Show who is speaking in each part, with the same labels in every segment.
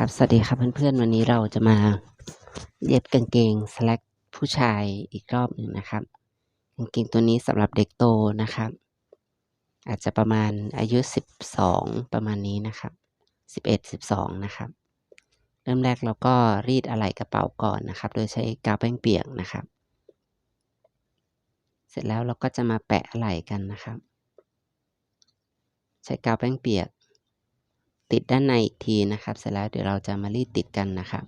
Speaker 1: ครับ สวัสดีครับเพื่อนๆ วันนี้เราจะมาเย็บกางเกงสแลกผู้ชายอีกรอบหนึ่งนะครับ กางเกงตัวนี้สำหรับเด็กโตนะครับ อาจจะประมาณอายุสิบสองประมาณนี้นะครับสิบเอ็ดสิบสองนะครับ เริ่มแรกเราก็รีดอะไหล่กระเป๋าก่อนนะครับ โดยใช้กาวแป้งเปียกนะครับ เสร็จแล้วเราก็จะมาแปะอะไหล่กันนะครับ ใช้กาวแป้งเปียก ติดด้านในอีกทีนะครับ เสร็จแล้วเดี๋ยวเราจะมารีดติดกันนะครับ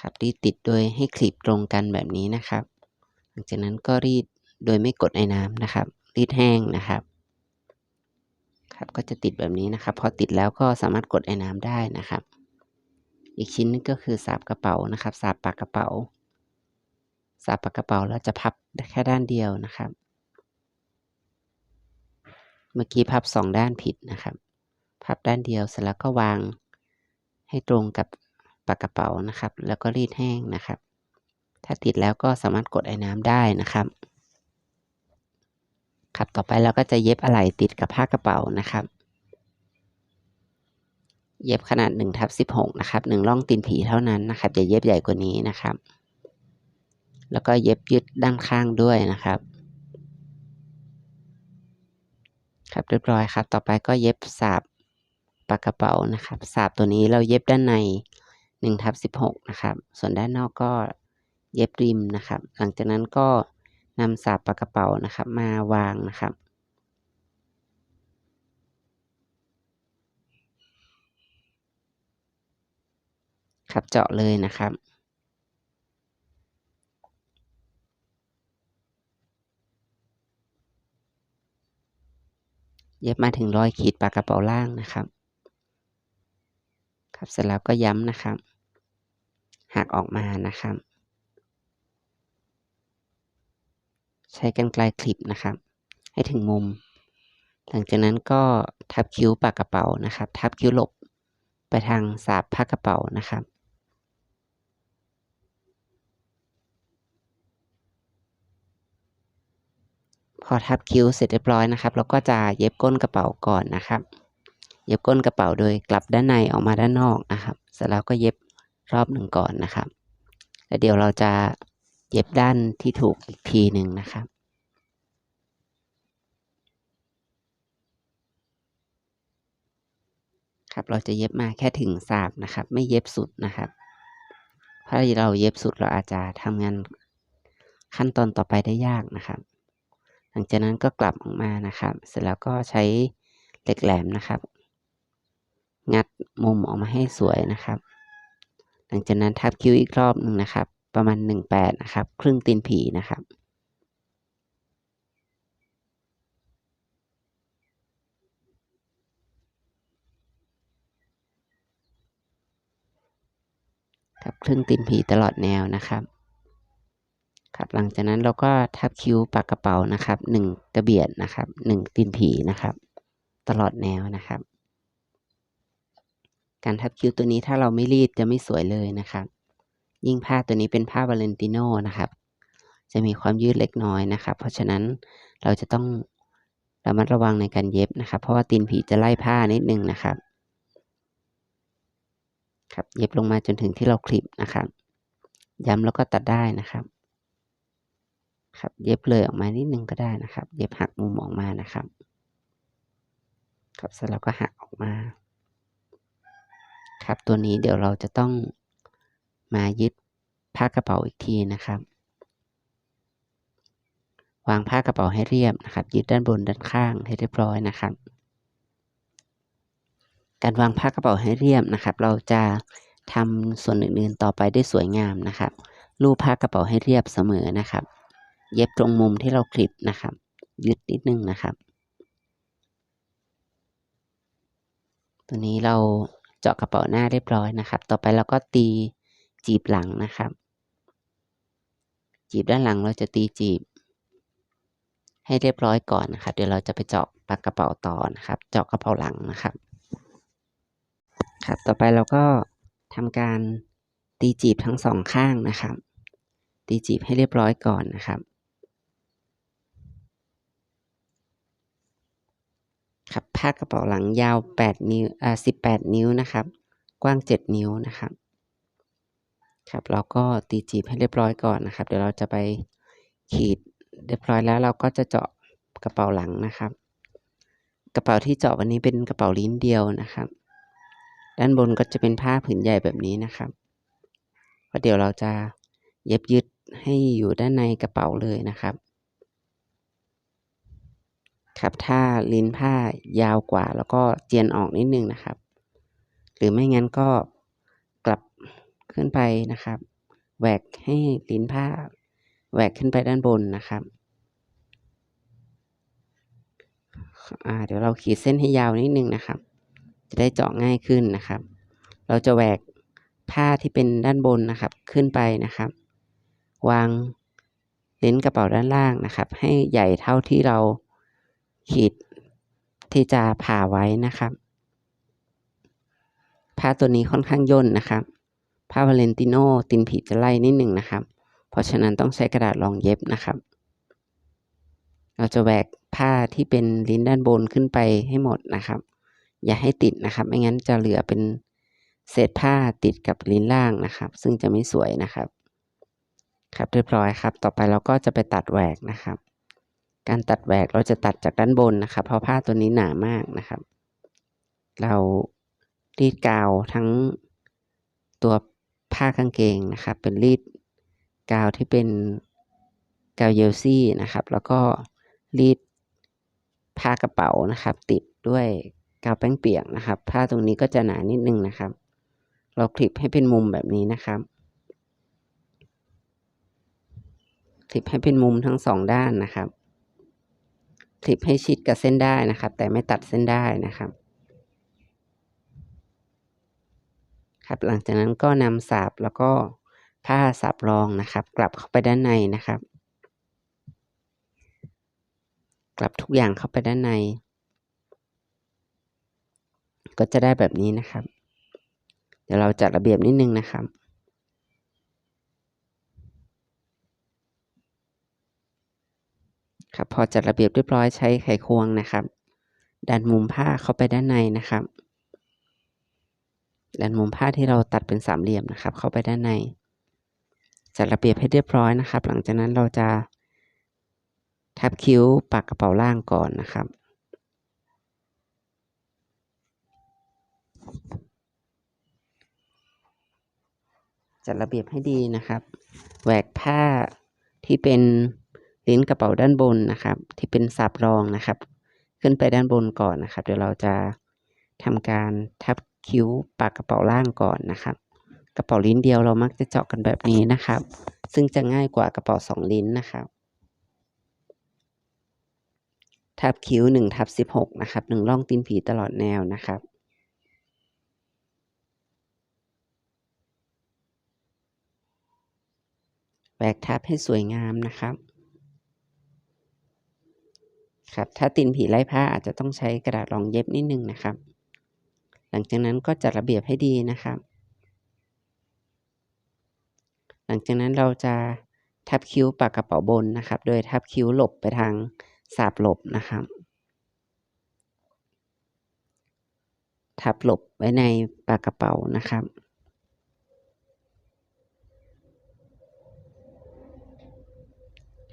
Speaker 1: ครับรีดติดโดยให้คลิปตรงกันแบบนี้นะครับ หลังจากนั้นก็รีดโดยไม่กดไอ้น้ำนะครับ รีดแห้งนะครับครับก็จะติดแบบนี้นะครับ พอติดแล้วก็สามารถกดไอ้น้ำได้นะครับ อีกชิ้นนึงก็คือสาบกระเป๋านะครับสาบปากกระเป๋าสาบปากกระเป๋าแล้วจะพับแค่ด้านเดียวนะครับ เมื่อกี้พับสองด้านผิดนะครับ พับด้านเดียวเสร็จแล้วก็วางให้ตรงกับปากกระเป๋านะครับ แล้วก็รีดแห้งนะครับ ถ้าติดแล้วก็สามารถกดไอ้น้ำได้นะครับ ครับต่อไปเราก็จะเย็บอะไหล่ติดกับผ้ากระเป๋านะครับ เย็บขนาด1ทับ16นะครับ1ร่องตีนผีเท่านั้นนะครับอย่าเย็บใหญ่กว่านี้นะครับ แล้วก็เย็บยึดด้านข้างด้วยนะครับ ครับเรียบร้อยครับ ต่อไปก็เย็บสาบปากกระเป๋านะครับสาบตัวนี้เราเย็บด้านใน1ทับ16นะครับ ส่วนด้านนอกก็เย็บริมนะครับ หลังจากนั้นก็นำสาบปากกระเป๋านะครับ มาวางนะครับครับเจาะเลยนะครับ เย็บมาถึงรอยขีดปากกระเป๋าล่างนะครับ ครับเสร็จแล้วก็ย้ำนะครับ หักออกมานะครับ ใช้กรรไกรคลิปนะครับ ให้ถึงมุม หลังจากนั้นก็ทับคิ้วปากกระเป๋านะครับ ทับคิ้วหลบไปทางสาบผ้ากระเป๋านะครับ พอทับคิ้วเสร็จเรียบร้อยนะครับ เราก็จะเย็บก้นกระเป๋าก่อนนะครับ เย็บก้นกระเป๋าโดยกลับด้านในออกมาด้านนอกนะครับ เสร็จแล้วก็เย็บรอบหนึ่งก่อนนะครับ แล้วเดี๋ยวเราจะเย็บด้านที่ถูกอีกทีหนึ่งนะครับครับเราจะเย็บมาแค่ถึงสาบนะครับ ไม่เย็บสุดนะครับถ้าเราเย็บสุดเราอาจจะทำงานขั้นตอนต่อไปได้ยากนะครับ หลังจากนั้นก็กลับออกมานะครับ เสร็จแล้วก็ใช้เหล็กแหลมนะครับ งัดมุมออกมาให้สวยนะครับ หลังจากนั้นทับคิ้วอีกรอบหนึ่งนะครับ ประมาณหนึ่งแปดนะครับ ครึ่งตีนผีนะครับครับครึ่งตีนผีตลอดแนวนะครับ ครับหลังจากนั้นเราก็ทับคิ้วปากกระเป๋านะครับหนึ่งกระเบียดนะครับหนึ่งตีนผีนะครับ ตลอดแนวนะครับ การทับคิ้วตัวนี้ถ้าเราไม่รีดจะไม่สวยเลยนะครับ ยิ่งผ้าตัวนี้เป็นผ้าวาเลนติโนนะครับ จะมีความยืดเล็กน้อยนะครับ เพราะฉะนั้นเราจะต้องระมัดระวังในการเย็บนะครับ เพราะว่าตีนผีจะไล่ผ้านิดนึงนะครับ ครับเย็บลงมาจนถึงที่เราคลิปนะครับ ย้ำแล้วก็ตัดได้นะครับ ครับเย็บเลยออกมานิดนึงก็ได้นะครับ เย็บหักมุมออกมานะครับ ครับเสร็จแล้วก็หักออกมา ครับตัวนี้เดี๋ยวเราจะต้องมายึดผ้ากระเป๋าอีกทีนะครับ วางผ้ากระเป๋าให้เรียบนะครับ ยึดด้านบนด้านข้างให้เรียบร้อยนะครับ การวางผ้ากระเป๋าให้เรียบนะครับ เราจะทำส่วนอื่นๆต่อไปได้สวยงามนะครับ รูปผ้ากระเป๋าให้เรียบเสมอนะครับ เย็บตรงมุมที่เราคลิปนะครับ ยึดนิดนึงนะครับ ตัวนี้เราเจาะกระเป๋าหน้าเรียบร้อยนะครับ ต่อไปเราก็ตีจีบหลังนะครับ จีบด้านหลังเราจะตีจีบ ให้เรียบร้อยก่อนนะครับ เดี๋ยวเราจะไปเจาะปากกระเป๋าต่อนะครับ เจาะกระเป๋าหลังนะครับครับ ต่อไปเราก็ทำการตีจีบทั้งสองข้างนะครับ ตีจีบให้เรียบร้อยก่อนนะครับ ครับผ้ากระเป๋าหลังยาว 8 นิ้วอ่า18 นิ้วนะครับ กว้าง 7 นิ้วนะครับครับเราก็ตีจีบให้เรียบร้อยก่อนนะครับ เดี๋ยวเราจะไปขีดเรียบร้อยแล้ว เราก็จะเจาะกระเป๋าหลังนะครับ กระเป๋าที่เจาะวันนี้เป็นกระเป๋าลิ้นเดียวนะครับ ด้านบนก็จะเป็นผ้าผืนใหญ่แบบนี้นะครับเพราะเดี๋ยวเราจะเย็บยึดให้อยู่ด้านในกระเป๋าเลยนะครับ ครับถ้าลิ้นผ้ายาวกว่า แล้วก็เจียนออกนิดนึงนะครับ หรือไม่งั้นก็กลับขึ้นไปนะครับแหวกให้ลิ้นผ้าแหวกขึ้นไปด้านบนนะครับเดี๋ยวเราขีดเส้นให้ยาวนิดนึงนะครับ จะได้เจาะง่ายขึ้นนะครับ เราจะแหวกผ้าที่เป็นด้านบนนะครับ ขึ้นไปนะครับ วางลิ้นกระเป๋าด้านล่างนะครับ ให้ใหญ่เท่าที่เรา ขีดที่จะผ่าไว้นะครับผ้าตัวนี้ค่อนข้างย่นนะครับผ้าวาเลนติโนตินผีจะไล่นิดหนึ่งนะครับ เพราะฉะนั้นต้องใช้กระดาษรองเย็บนะครับ เราจะแหวกผ้าที่เป็นลิ้นด้านบนขึ้นไปให้หมดนะครับ อย่าให้ติดนะครับ ไม่งั้นจะเหลือเป็นเศษผ้าติดกับลิ้นล่างนะครับ ซึ่งจะไม่สวยนะครับ ครับเรียบร้อยครับ ต่อไปเราก็จะไปตัดแหวกนะครับ การตัดแหวกเราจะตัดจากด้านบนนะครับเพราะผ้าตัวนี้หนามากนะครับ เรารีดกาวทั้งตัวผ้ากางเกงนะครับ เป็นรีดกาวที่เป็นกาวเยลซี่นะครับ แล้วก็รีดผ้ากระเป๋านะครับ ติดด้วยกาวแป้งเปียกนะครับ ผ้าตรงนี้ก็จะหนานิดนึงนะครับ เราคลิปให้เป็นมุมแบบนี้นะครับคลิปให้เป็นมุมทั้งสองด้านนะครับ คลิปให้ชิดกับเส้นได้นะครับ แต่ไม่ตัดเส้นได้นะครับ ครับ หลังจากนั้นก็นำสาบแล้วก็ผ้าสาบรองนะครับ กลับเข้าไปด้านในนะครับ กลับทุกอย่างเข้าไปด้านใน ก็จะได้แบบนี้นะครับ เดี๋ยวเราจัดระเบียบนิดนึงนะครับ ครับพอจัดระเบียบเรียบร้อยใช้ไขควงนะครับดันมุมผ้าเข้าไปด้านในนะครับดันมุมผ้าที่เราตัดเป็นสามเหลี่ยมนะครับ เข้าไปด้านใน จัดระเบียบให้เรียบร้อยนะครับ หลังจากนั้นเราจะทับคิ้วปากกระเป๋าล่างก่อนนะครับ จัดระเบียบให้ดีนะครับแหวกผ้าที่เป็น ลิ้นกระเป๋าด้านบนนะครับ ที่เป็นสับรองนะครับ ขึ้นไปด้านบนก่อนนะครับ เดี๋ยวเราจะทำการทับคิ้วปากกระเป๋าล่างก่อนนะครับ กระเป๋าลิ้นเดียวเรามักจะเจาะกันแบบนี้นะครับ ซึ่งจะง่ายกว่ากระเป๋าสองลิ้นนะครับ ทับคิ้วหนึ่งทับสิบหกนะครับหนึ่งร่องตีนผีตลอดแนวนะครับแหวกทับให้สวยงามนะครับ ครับถ้าตีนผีไล่ผ้าอาจจะต้องใช้กระดาษรองเย็บนิดนึงนะครับ หลังจากนั้นก็จัดระเบียบให้ดีนะครับ หลังจากนั้นเราจะทับคิ้วปากกระเป๋าบนนะครับ โดยทับคิ้วหลบไปทางสาบหลบนะครับ ทับหลบไว้ในปากกระเป๋านะครับ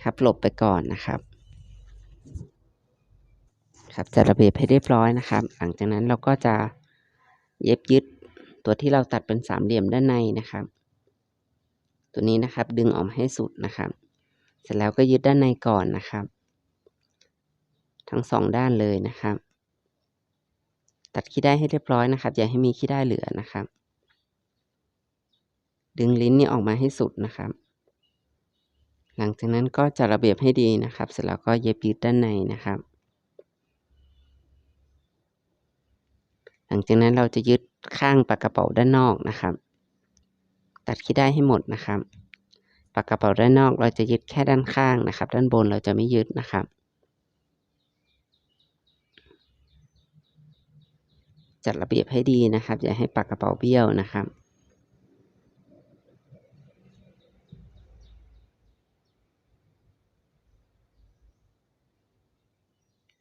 Speaker 1: ทับหลบไปก่อนนะครับ ครับจัดระเบียบให้เรียบร้อยนะครับ หลังจากนั้นเราก็จะเย็บยึดตัวที่เราตัดเป็นสามเหลี่ยมด้านในนะครับ ตัวนี้นะครับดึงออกมาให้สุดนะครับ เสร็จแล้วก็ยึดด้านในก่อนนะครับ ทั้งสองด้านเลยนะครับ ตัดขี้ได้ให้เรียบร้อยนะครับ อย่าให้มีขี้ได้เหลือนะครับ ดึงลิ้นนี่ออกมาให้สุดนะครับ หลังจากนั้นก็จัดระเบียบให้ดีนะครับ เสร็จแล้วก็เย็บยึดด้านในนะครับ หลังจากนั้นเราจะยึดข้างปากกระเป๋าด้านนอกนะครับ ตัดขี้ได้ให้หมดนะครับปากกระเป๋าด้านนอกเราจะยึดแค่ด้านข้างนะครับ ด้านบนเราจะไม่ยึดนะครับ จัดระเบียบให้ดีนะครับ อย่าให้ปากกระเป๋าเบี้ยวนะครับ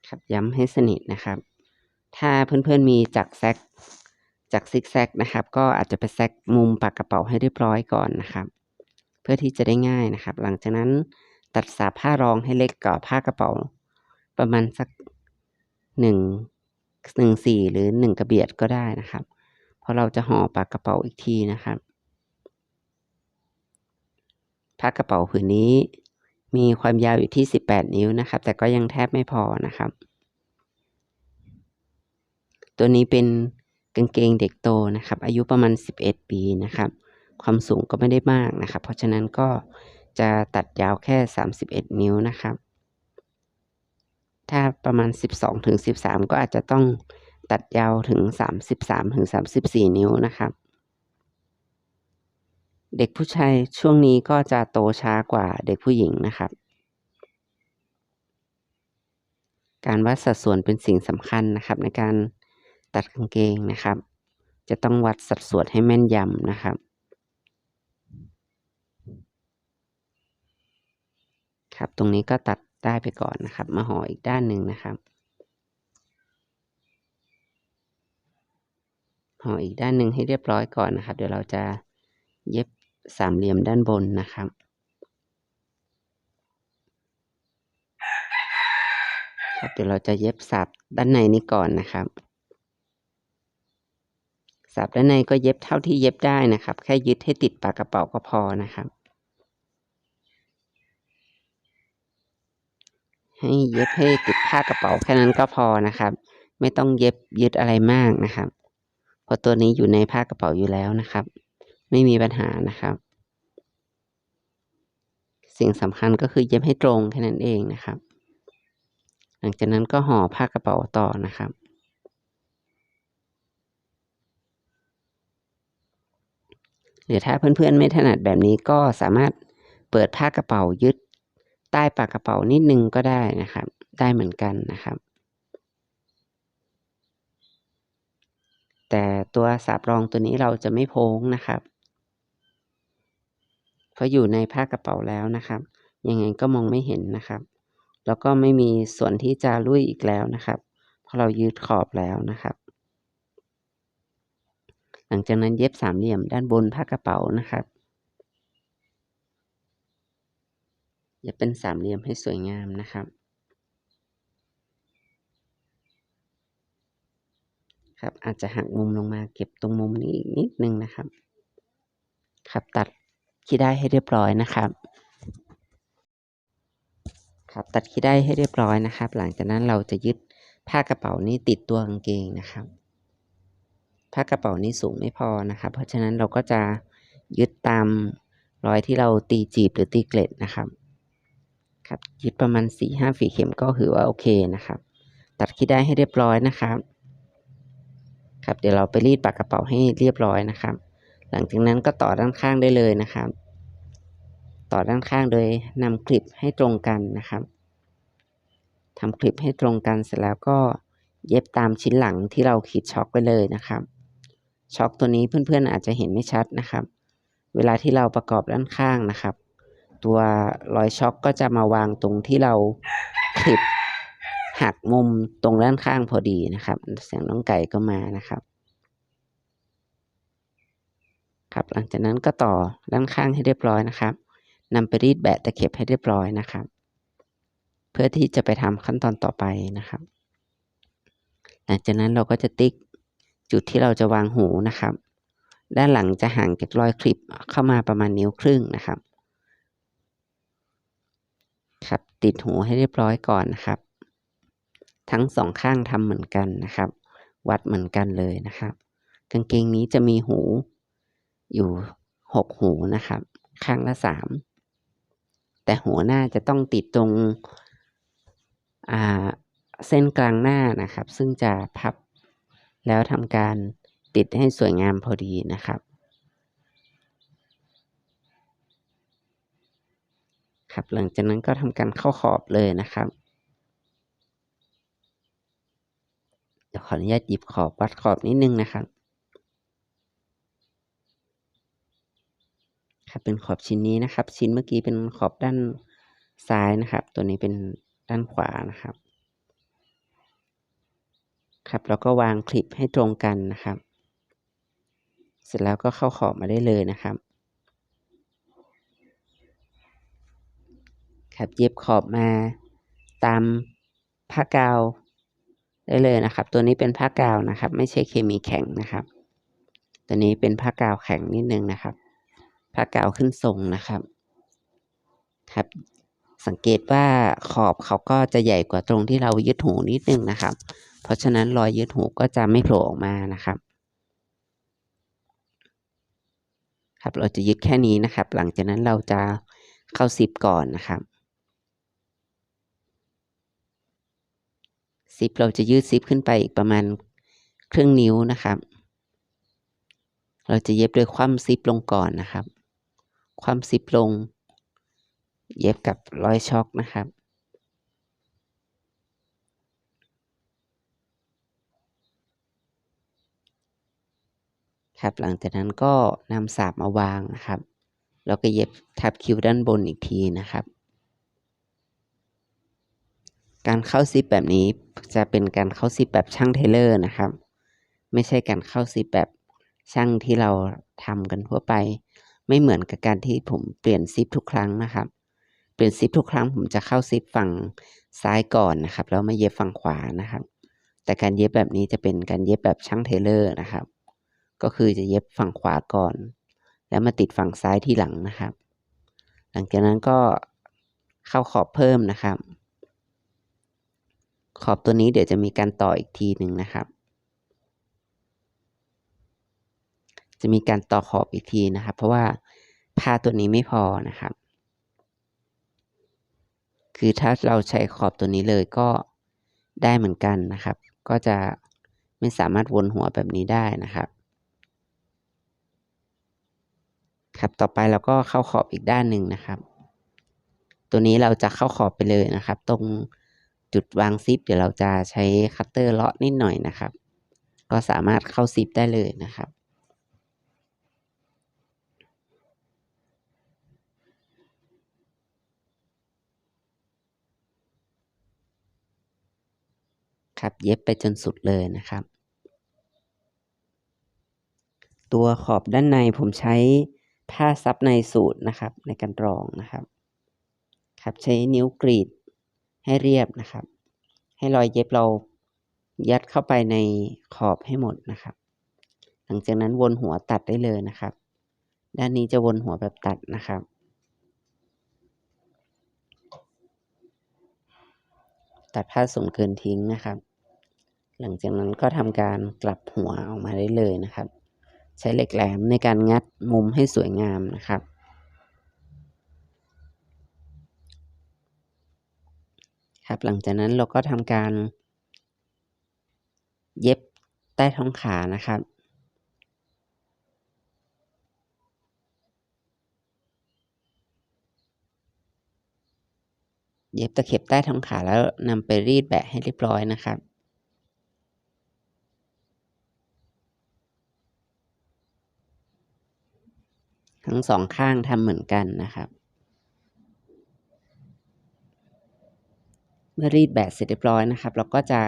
Speaker 1: ครับย้ำให้สนิทนะครับ ถ้าเพื่อนๆมีจักรแซกจักรซิกแซกนะครับ ก็อาจจะไปแซกมุมปากกระเป๋าให้เรียบร้อยก่อนนะครับ เพื่อที่จะได้ง่ายนะครับ หลังจากนั้นตัดสาผ้ารองให้เล็กกว่าผ้ากระเป๋า ประมาณสักหนึ่งหนึ่งสี่หรือหนึ่งกระเบียดก็ได้นะครับ เพราะเราจะห่อปากกระเป๋าอีกทีนะครับผ้ากระเป๋าผืนนี้มีความยาวอยู่ที่ 18 นิ้วนะครับ แต่ก็ยังแทบไม่พอนะครับ ตัวนี้เป็นกางเกงเด็กโตนะครับ อายุประมาณ 11 ปีนะครับ ความสูงก็ไม่ได้มากนะครับ เพราะฉะนั้นก็จะตัดยาวแค่ 31 นิ้วนะครับ ถ้าประมาณ 12ถึง13 ก็อาจจะต้องตัดยาวถึง 33ถึง34 นิ้วนะครับ เด็กผู้ชายช่วงนี้ก็จะโตช้ากว่าเด็กผู้หญิงนะครับ การวัดสัดส่วนเป็นสิ่งสำคัญนะครับในการ ตัดกางเกงนะครับ จะต้องวัดสัดส่วนให้แม่นยำนะครับ ครับตรงนี้ก็ตัดได้ไปก่อนนะครับ มาห่ออีกด้านหนึ่งนะครับห่ออีกด้านหนึ่งให้เรียบร้อยก่อนนะครับ เดี๋ยวเราจะเย็บสามเหลี่ยมด้านบนนะครับครับเดี๋ยวเราจะเย็บสับด้านในนี้ก่อนนะครับ สับด้านในก็เย็บเท่าที่เย็บได้นะครับ แค่ยึดให้ติดปากกระเป๋าก็พอนะครับ ให้เย็บให้ติดผ้ากระเป๋าแค่นั้นก็พอนะครับ ไม่ต้องเย็บยึดอะไรมากนะครับเพราะตัวนี้อยู่ในผ้ากระเป๋าอยู่แล้วนะครับ ไม่มีปัญหานะครับ สิ่งสำคัญก็คือเย็บให้ตรงแค่นั้นเองนะครับ หลังจากนั้นก็ห่อผ้ากระเป๋าต่อนะครับ หรือถ้าเพื่อนๆไม่ถนัดแบบนี้ก็สามารถเปิดผ้ากระเป๋ายึดใต้ปากกระเป๋านิดนึงก็ได้นะครับ ได้เหมือนกันนะครับ แต่ตัวสาบรองตัวนี้เราจะไม่โพ้งนะครับเพราะอยู่ในผ้ากระเป๋าแล้วนะครับ ยังไงก็มองไม่เห็นนะครับ แล้วก็ไม่มีส่วนที่จะลุยอีกแล้วนะครับ เพราะเรายืดขอบแล้วนะครับ หลังจากนั้นเย็บสามเหลี่ยมด้านบนผ้ากระเป๋านะครับอย่าเป็นสามเหลี่ยมให้สวยงามนะครับ ครับอาจจะหักมุมลงมาเก็บตรงมุมนี้อีกนิดนึงนะครับ ครับตัดขี้ได้ให้เรียบร้อยนะครับครับตัดขี้ได้ให้เรียบร้อยนะครับ หลังจากนั้นเราจะยึดผ้ากระเป๋านี้ติดตัวกางเกงนะครับ ผ้ากระเป๋านี้สูงไม่พอนะครับ เพราะฉะนั้นเราก็จะยึดตามรอยที่เราตีจีบหรือตีเกล็ดนะครับ ครับยึดประมาณสี่ห้าฝีเข็มก็ถือว่าโอเคนะครับ ตัดขี้ได้ให้เรียบร้อยนะครับ ครับเดี๋ยวเราไปรีดปากกระเป๋าให้เรียบร้อยนะครับ หลังจากนั้นก็ต่อด้านข้างได้เลยนะครับ ต่อด้านข้างโดยนำคลิปให้ตรงกันนะครับทำคลิปให้ตรงกันเสร็จแล้วก็เย็บตามชิ้นหลังที่เราขีดช็อคไปเลยนะครับ ช็อคตัวนี้เพื่อนๆอาจจะเห็นไม่ชัดนะครับ เวลาที่เราประกอบด้านข้างนะครับ ตัวรอยช็อคก็จะมาวางตรงที่เราคลิปหักมุมตรงด้านข้างพอดีนะครับ เสียงน้องไก่ก็มานะครับ ครับหลังจากนั้นก็ต่อด้านข้างให้เรียบร้อยนะครับนำไปรีดแบะตะเข็บให้เรียบร้อยนะครับ เพื่อที่จะไปทำขั้นตอนต่อไปนะครับ หลังจากนั้นเราก็จะติ๊ก จุดที่เราจะวางหูนะครับ ด้านหลังจะห่างจากรอยคลิปเข้ามาประมาณนิ้วครึ่งนะครับ ครับ ติดหูให้เรียบร้อยก่อนนะครับ ทั้งสองข้างทำเหมือนกันนะครับ วัดเหมือนกันเลยนะครับ กางเกงนี้จะมีหูอยู่หกหูนะครับ ข้างละสามแต่หัวหน้าจะต้องติดตรงเส้นกลางหน้านะครับ ซึ่งจะพับ แล้วทำการติดให้สวยงามพอดีนะครับ ครับหลังจากนั้นก็ทำการเข้าขอบเลยนะครับ เดี๋ยวขออนุญาตหยิบขอบวัดขอบนิดนึงนะครับ ครับเป็นขอบชิ้นนี้นะครับ ชิ้นเมื่อกี้เป็นขอบด้านซ้ายนะครับ ตัวนี้เป็นด้านขวานะครับ ครับแล้วก็วางคลิปให้ตรงกันนะครับ เสร็จแล้วก็เข้าขอบมาได้เลยนะครับ ครับเย็บขอบมาตามผ้ากาวได้เลยนะครับ ตัวนี้เป็นผ้ากาวนะครับ ไม่ใช่เคมีแข็งนะครับ ตัวนี้เป็นผ้ากาวแข็งนิดนึงนะครับผ้ากาวขึ้นทรงนะครับ ครับ สังเกตว่าขอบเขาก็จะใหญ่กว่าตรงที่เรายึดหูนิดนึงนะครับ เพราะฉะนั้นรอยยึดหูก็จะไม่โผล่ออกมานะครับ ครับเราจะยึดแค่นี้นะครับ หลังจากนั้นเราจะเข้าซิปก่อนนะครับซิปเราจะยืดซิปขึ้นไปอีกประมาณครึ่งนิ้วนะครับ เราจะเย็บโดยคว่ำซิปลงก่อนนะครับ คว่ำซิปลง เย็บกับร้อยช็อคนะครับ ครับหลังจากนั้นก็นำสาบมาวางนะครับ แล้วก็เย็บทับคิ้วด้านบนอีกทีนะครับ การเข้าซิปแบบนี้จะเป็นการเข้าซิปแบบช่างเทเลอร์นะครับ ไม่ใช่การเข้าซิปแบบช่างที่เราทำกันทั่วไป ไม่เหมือนกับการที่ผมเปลี่ยนซิปทุกครั้งนะครับ เปลี่ยนซิปทุกครั้งผมจะเข้าซิปฝั่งซ้ายก่อนนะครับ แล้วมาเย็บฝั่งขวานะครับ แต่การเย็บแบบนี้จะเป็นการเย็บแบบช่างเทเลอร์นะครับ ก็คือจะเย็บฝั่งขวาก่อน แล้วมาติดฝั่งซ้ายที่หลังนะครับ หลังจากนั้นก็เข้าขอบเพิ่มนะครับ ขอบตัวนี้เดี๋ยวจะมีการต่ออีกทีหนึ่งนะครับ จะมีการต่อขอบอีกทีนะครับ เพราะว่าผ้าตัวนี้ไม่พอนะครับ คือถ้าเราใช้ขอบตัวนี้เลยก็ได้เหมือนกันนะครับ ก็จะไม่สามารถวนหัวแบบนี้ได้นะครับ ครับต่อไปเราก็เข้าขอบอีกด้านหนึ่งนะครับ ตัวนี้เราจะเข้าขอบไปเลยนะครับ ตรงจุดวางซิป เดี๋ยวเราจะใช้คัตเตอร์เลาะนิดหน่อยนะครับ ก็สามารถเข้าซิปได้เลยนะครับ ครับ เย็บไปจนสุดเลยนะครับ ตัวขอบด้านในผมใช้ผ้าซับในสูตรนะครับ ในการรองนะครับ ครับใช้นิ้วกรีดให้เรียบนะครับ ให้รอยเย็บเรายัดเข้าไปในขอบให้หมดนะครับ หลังจากนั้นวนหัวตัดได้เลยนะครับ ด้านนี้จะวนหัวแบบตัดนะครับ ตัดผ้าส่วนเกินทิ้งนะครับ หลังจากนั้นก็ทำการกลับหัวออกมาได้เลยนะครับ ใช้เหล็กแหลมในการงัดมุมให้สวยงามนะครับ ครับหลังจากนั้นเราก็ทำการเย็บใต้ท้องขานะครับเย็บตะเข็บใต้ท้องขาแล้วนำไปรีดแบะให้เรียบร้อยนะครับ ทั้งสองข้างทำเหมือนกันนะครับ เมื่อรีดแบะเสร็จเรียบร้อยนะครับ เราก็จะ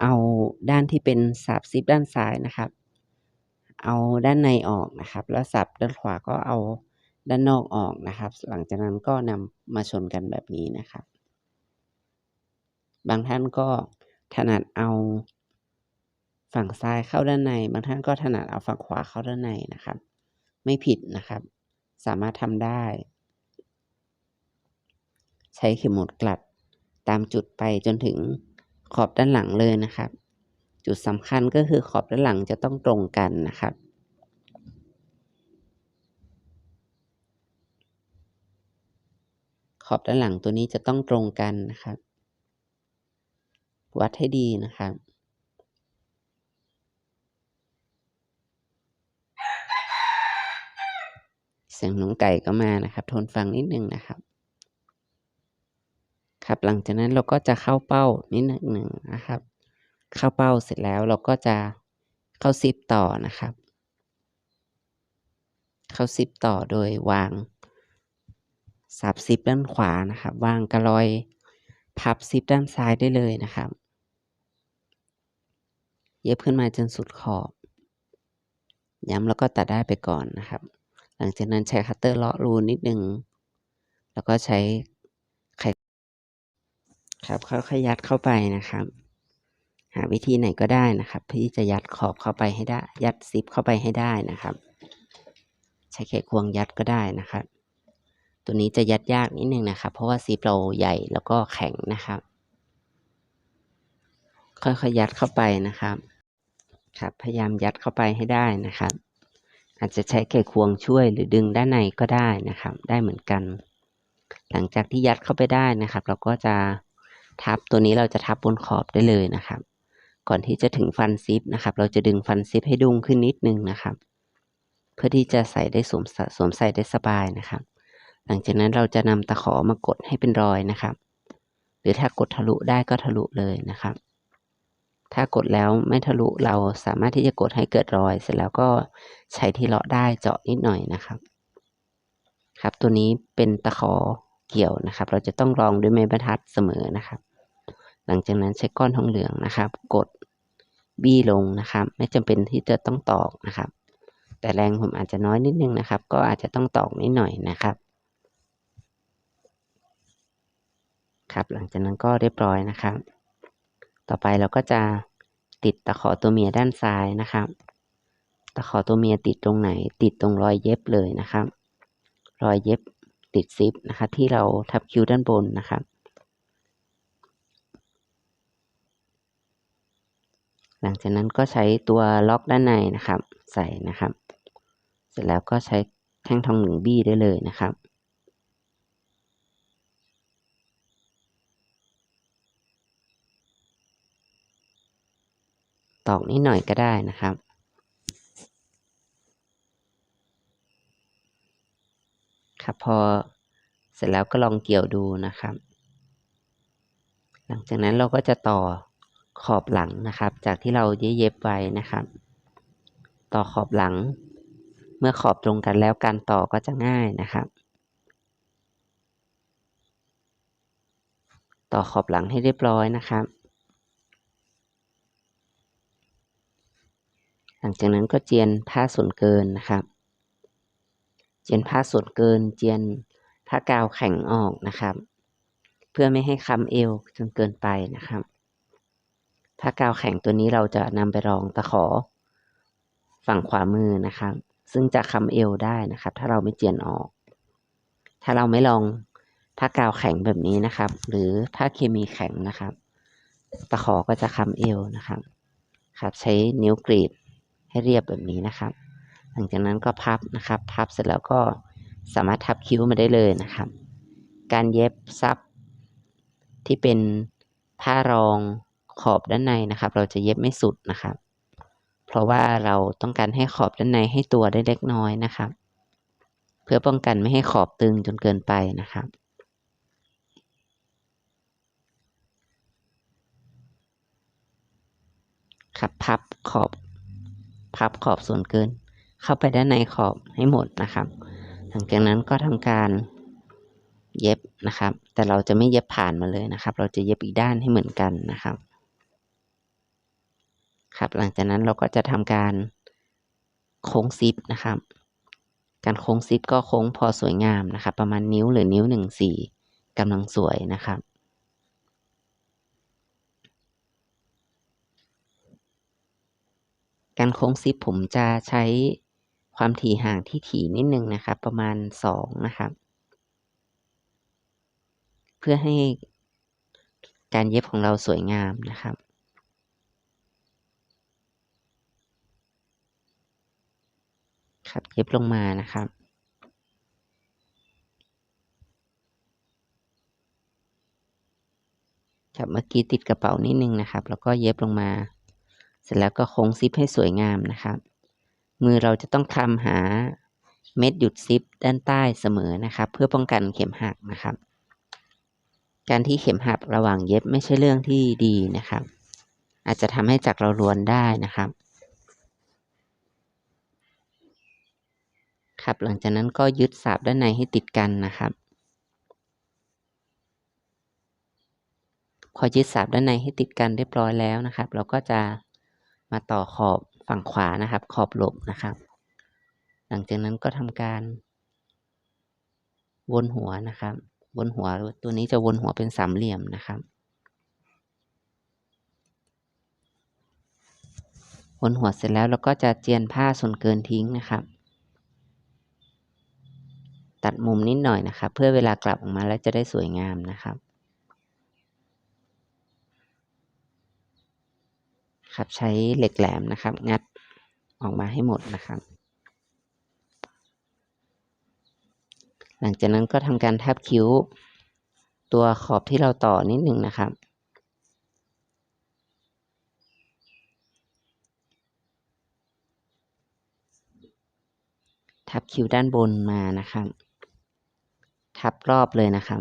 Speaker 1: เอาด้านที่เป็นสาบซิปด้านซ้ายนะครับ เอาด้านในออกนะครับ แล้วสับด้านขวาก็เอาด้านนอกออกนะครับ หลังจากนั้นก็นำมาชนกันแบบนี้นะครับ บางท่านก็ถนัดเอาฝั่งซ้ายเข้าด้านใน บางท่านก็ถนัดเอาฝั่งขวาเข้าด้านในนะครับ ไม่ผิดนะครับ สามารถทำได้ ใช้เข็มหมุดกลัดตามจุดไปจนถึงขอบด้านหลังเลยนะครับ จุดสำคัญก็คือขอบด้านหลังจะต้องตรงกันนะครับขอบด้านหลังตัวนี้จะต้องตรงกันนะครับ วัดให้ดีนะครับ เสียงน้องไก่ก็มานะครับ ทนฟังนิดนึงนะครับ ครับหลังจากนั้นเราก็จะเข้าเป้านิดหนึ่งนะครับ เข้าเป้าเสร็จแล้วเราก็จะเข้าซิปต่อนะครับ เข้าซิปต่อโดยวางสับซิปด้านขวานะครับ วางกระรอยพับซิปด้านซ้ายได้เลยนะครับ เย็บขึ้นมาจนสุดขอบ ย้ำแล้วก็ตัดได้ไปก่อนนะครับ หลังจากนั้นใช้คัตเตอร์เลาะรูนิดนึง แล้วก็ใช้ไขครับค่อยยัดเข้าไปนะครับ หาวิธีไหนก็ได้นะครับเพื่อที่จะยัดขอบเข้าไปให้ได้ ยัดซิปเข้าไปให้ได้นะครับ ใช้ไขควงยัดก็ได้นะครับ ตัวนี้จะยัดยากนิดนึงนะครับ เพราะว่าซิปเราใหญ่แล้วก็แข็งนะครับ ค่อยๆยัดเข้าไปนะครับ ครับ พยายามยัดเข้าไปให้ได้นะครับ อาจจะใช้ไขควงช่วยหรือดึงด้านในก็ได้นะครับ ได้เหมือนกัน หลังจากที่ยัดเข้าไปได้นะครับ เราก็จะทับตัวนี้เราจะทับบนขอบได้เลยนะครับ ก่อนที่จะถึงฟันซิปนะครับ เราจะดึงฟันซิปให้ดุงขึ้นนิดนึงนะครับ เพื่อที่จะใส่ได้สวมสวมใส่ได้สบายนะครับ หลังจากนั้นเราจะนำตะขอมากดให้เป็นรอยนะครับ หรือถ้ากดทะลุได้ก็ทะลุเลยนะครับ ถ้ากดแล้วไม่ทะลุเราสามารถที่จะกดให้เกิดรอย เสร็จแล้วก็ใช้ที่เลาะได้เจาะนิดหน่อยนะครับ ครับ ตัวนี้เป็นตะขอเกี่ยวนะครับ เราจะต้องรองด้วยไม้บรรทัดเสมอนะครับ หลังจากนั้นใช้ก้อนทองเหลืองนะครับ กดบี้ลงนะครับ ไม่จำเป็นที่จะต้องตอกนะครับ แต่แรงผมอาจจะน้อยนิดนึงนะครับ ก็อาจจะต้องตอกนิดหน่อยนะครับ ครับ หลังจากนั้นก็เรียบร้อยนะครับ ต่อไปเราก็จะติดตะขอตัวเมียด้านซ้ายนะครับ ตะขอตัวเมียติดตรงไหน ติดตรงรอยเย็บเลยนะครับ รอยเย็บติดซิปนะครับที่เราทับคิ้วด้านบนนะครับ หลังจากนั้นก็ใช้ตัวล็อกด้านในนะครับ ใส่นะครับ เสร็จแล้วก็ใช้แท่งทองหนึ่งบี้ได้เลยนะครับ ตอกนิดหน่อยก็ได้นะครับ ครับพอเสร็จแล้วก็ลองเกี่ยวดูนะครับ หลังจากนั้นเราก็จะต่อขอบหลังนะครับ จากที่เราเย็บไว้นะครับ ต่อขอบหลัง เมื่อขอบตรงกันแล้วการต่อก็จะง่ายนะครับ ต่อขอบหลังให้เรียบร้อยนะครับ หลังจากนั้นก็เจียนผ้าส่วนเกินนะครับ เจียนผ้าส่วนเกิน เจียนผ้ากาวแข็งออกนะครับ เพื่อไม่ให้ค้ำเอวจนเกินไปนะครับผ้ากาวแข็งตัวนี้เราจะนำไปรองตะขอฝั่งขวามือนะครับ ซึ่งจะค้ำเอวได้นะครับ ถ้าเราไม่เจียนออก ถ้าเราไม่ลองผ้ากาวแข็งแบบนี้นะครับ หรือผ้าเคมีแข็งนะครับ ตะขอก็จะค้ำเอวนะครับ ครับ ใช้นิ้วกรีด ให้เรียบแบบนี้นะครับ หลังจากนั้นก็พับนะครับ พับเสร็จแล้วก็สามารถทับคิ้วมาได้เลยนะครับ การเย็บซับที่เป็นผ้ารองขอบด้านในนะครับ เราจะเย็บไม่สุดนะครับ เพราะว่าเราต้องการให้ขอบด้านในให้ตัวได้เล็กน้อยนะครับ เพื่อป้องกันไม่ให้ขอบตึงจนเกินไปนะครับครับพับขอบ พับขอบส่วนเกิน เข้าไปด้านในขอบให้หมดนะครับ หลังจากนั้นก็ทำการเย็บนะครับ แต่เราจะไม่เย็บผ่านมาเลยนะครับ เราจะเย็บอีกด้านให้เหมือนกันนะครับ ครับ หลังจากนั้นเราก็จะทำการโค้งซิปนะครับ การโค้งซิปก็โค้งพอสวยงามนะครับ ประมาณนิ้วหรือนิ้วหนึ่งสี่กำลังสวยนะครับ การโค้งซิปผมจะใช้ความถี่ห่างที่ถี่นิดนึงนะครับ ประมาณสองนะครับ เพื่อให้การเย็บของเราสวยงามนะครับ ครับเย็บลงมานะครับครับเมื่อกี้ติดกระเป๋านิดนึงนะครับ แล้วก็เย็บลงมา ร็จแล้วก็โค้งซิปให้สวยงามนะครับ มือเราจะต้องทำหาเม็ดหยุดซิปด้านใต้เสมอนะครับ เพื่อป้องกันเข็มหักนะครับ การที่เข็มหักระหว่างเย็บไม่ใช่เรื่องที่ดีนะครับ อาจจะทำให้จักรเรารวนได้นะครับ ครับหลังจากนั้นก็ยึดสาบด้านในให้ติดกันนะครับพอยึดสาบด้านในให้ติดกันเรียบร้อยแล้วนะครับ เราก็จะ มาต่อขอบฝั่งขวานะครับ ขอบหลบนะครับ หลังจากนั้นก็ทำการวนหัวนะครับ วนหัวตัวนี้จะวนหัวเป็นสามเหลี่ยมนะครับวนหัวเสร็จแล้วเราก็จะเจียนผ้าส่วนเกินทิ้งนะครับ ตัดมุมนิดหน่อยนะครับ เพื่อเวลากลับออกมาแล้วจะได้สวยงามนะครับ ครับ ใช้เหล็กแหลมนะครับ งัดออกมาให้หมดนะครับ หลังจากนั้นก็ทำการทับคิ้ว ตัวขอบที่เราต่อนิดหนึ่งนะครับทับคิ้วด้านบนมานะครับ ทับรอบเลยนะครับ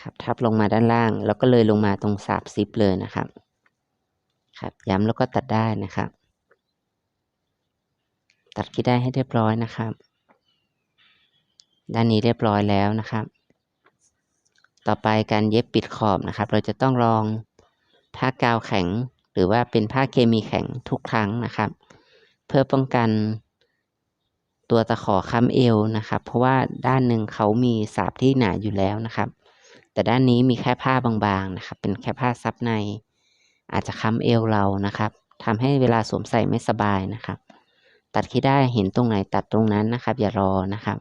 Speaker 1: ครับทับลงมาด้านล่าง แล้วก็เลยลงมาตรงสาบซิปเลยนะครับ ครับ ย้ำแล้วก็ตัดได้นะครับ ตัดที่ได้ให้เรียบร้อยนะครับ ด้านนี้เรียบร้อยแล้วนะครับ ต่อไปการเย็บปิดขอบนะครับ เราจะต้องลองผ้ากาวแข็ง หรือว่าเป็นผ้าเคมีแข็งทุกครั้งนะครับ เพื่อป้องกันตัวตะขอค้ำเอวนะครับ เพราะว่าด้านหนึ่งเขามีสาบที่หนาอยู่แล้วนะครับ แต่ด้านนี้มีแค่ผ้าบางๆนะครับ เป็นแค่ผ้าซับใน อาจจะค้ำเอวเรานะครับทำให้เวลาสวมใส่ไม่สบายนะครับ ตัดที่ได้เห็นตรงไหนตัดตรงนั้นนะครับ อย่ารอนะครับ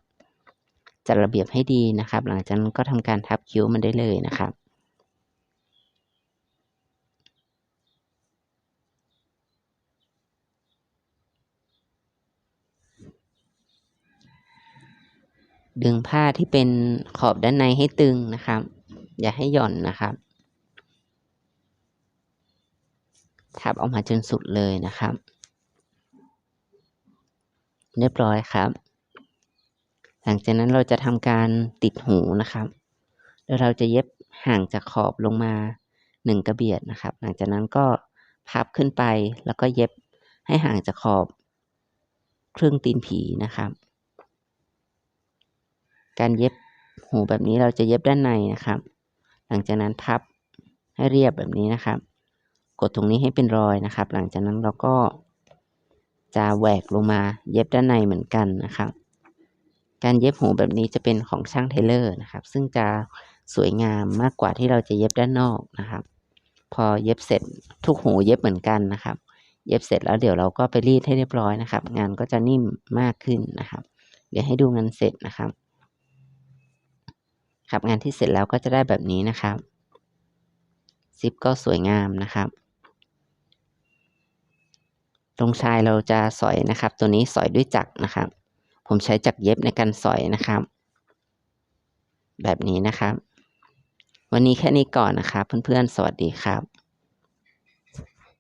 Speaker 1: จัดระเบียบให้ดีนะครับ หลังจากนั้นก็ทำการทับคิ้วมันได้เลยนะครับดึงผ้าที่เป็นขอบด้านในให้ตึงนะครับ อย่าให้หย่อนนะครับ ทับออกมาจนสุดเลยนะครับ เรียบร้อยครับ หลังจากนั้นเราจะทำการติดหูนะครับแล้วเราจะเย็บห่างจากขอบลงมาหนึ่งกระเบียดนะครับ หลังจากนั้นก็พับขึ้นไปแล้วก็เย็บให้ห่างจากขอบครึ่งตีนผีนะครับ การเย็บหูแบบนี้เราจะเย็บด้านในนะครับ หลังจากนั้นพับให้เรียบแบบนี้นะครับ กดตรงนี้ให้เป็นรอยนะครับ หลังจากนั้นเราก็จะแหวกลงมาเย็บด้านในเหมือนกันนะครับ การเย็บหูแบบนี้จะเป็นของช่างเทเลอร์นะครับ ซึ่งจะสวยงามมากกว่าที่เราจะเย็บด้านนอกนะครับ พอเย็บเสร็จทุกหูเย็บเหมือนกันนะครับ เย็บเสร็จแล้วเดี๋ยวเราก็ไปรีดให้เรียบร้อยนะครับ งานก็จะนิ่มมากขึ้นนะครับ เดี๋ยวให้ดูงานเสร็จนะครับ ครับงานที่เสร็จแล้วก็จะได้แบบนี้นะครับซิปก็สวยงามนะครับตรงชายเราจะสอยนะครับ ตัวนี้สอยด้วยจักรนะครับ ผมใช้จักรเย็บในการสอยนะครับ แบบนี้นะครับ วันนี้แค่นี้ก่อนนะครับ เพื่อนๆ สวัสดีครับ